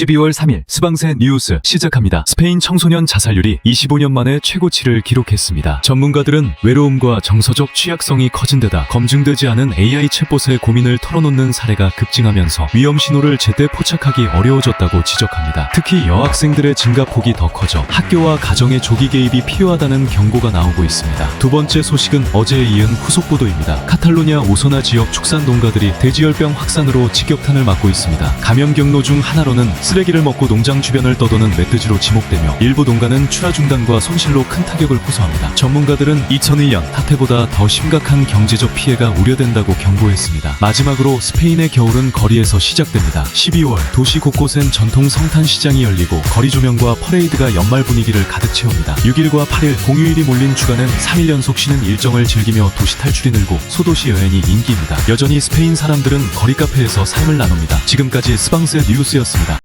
12월 3일 스방세 뉴스 시작합니다. 스페인 청소년 자살률이 25년 만에 최고치를 기록했습니다. 전문가들은 외로움과 정서적 취약성이 커진 데다 검증되지 않은 AI 챗봇의 고민을 털어놓는 사례가 급증하면서 위험 신호를 제때 포착하기 어려워졌다고 지적합니다. 특히 여학생들의 증가폭이 더 커져 학교와 가정의 조기 개입이 필요하다는 경고가 나오고 있습니다. 두 번째 소식은 어제에 이은 후속 보도입니다. 카탈로니아 오소나 지역 축산 농가들이 돼지열병 확산으로 직격탄을 맞고 있습니다. 감염 경로 중 하나로는 쓰레기를 먹고 농장 주변을 떠도는 멧돼지로 지목되며 일부 농가는 출하 중단과 손실로 큰 타격을 호소합니다. 전문가들은 2001년 사태보다 더 심각한 경제적 피해가 우려된다고 경고했습니다. 마지막으로 스페인의 겨울은 거리에서 시작됩니다. 12월 도시 곳곳엔 전통 성탄 시장이 열리고 거리 조명과 퍼레이드가 연말 분위기를 가득 채웁니다. 6일과 8일 공휴일이 몰린 주간은 3일 연속 쉬는 일정을 즐기며 도시 탈출이 늘고 소도시 여행이 인기입니다. 여전히 스페인 사람들은 거리 카페에서 삶을 나눕니다. 지금까지 스방스 뉴스였습니다.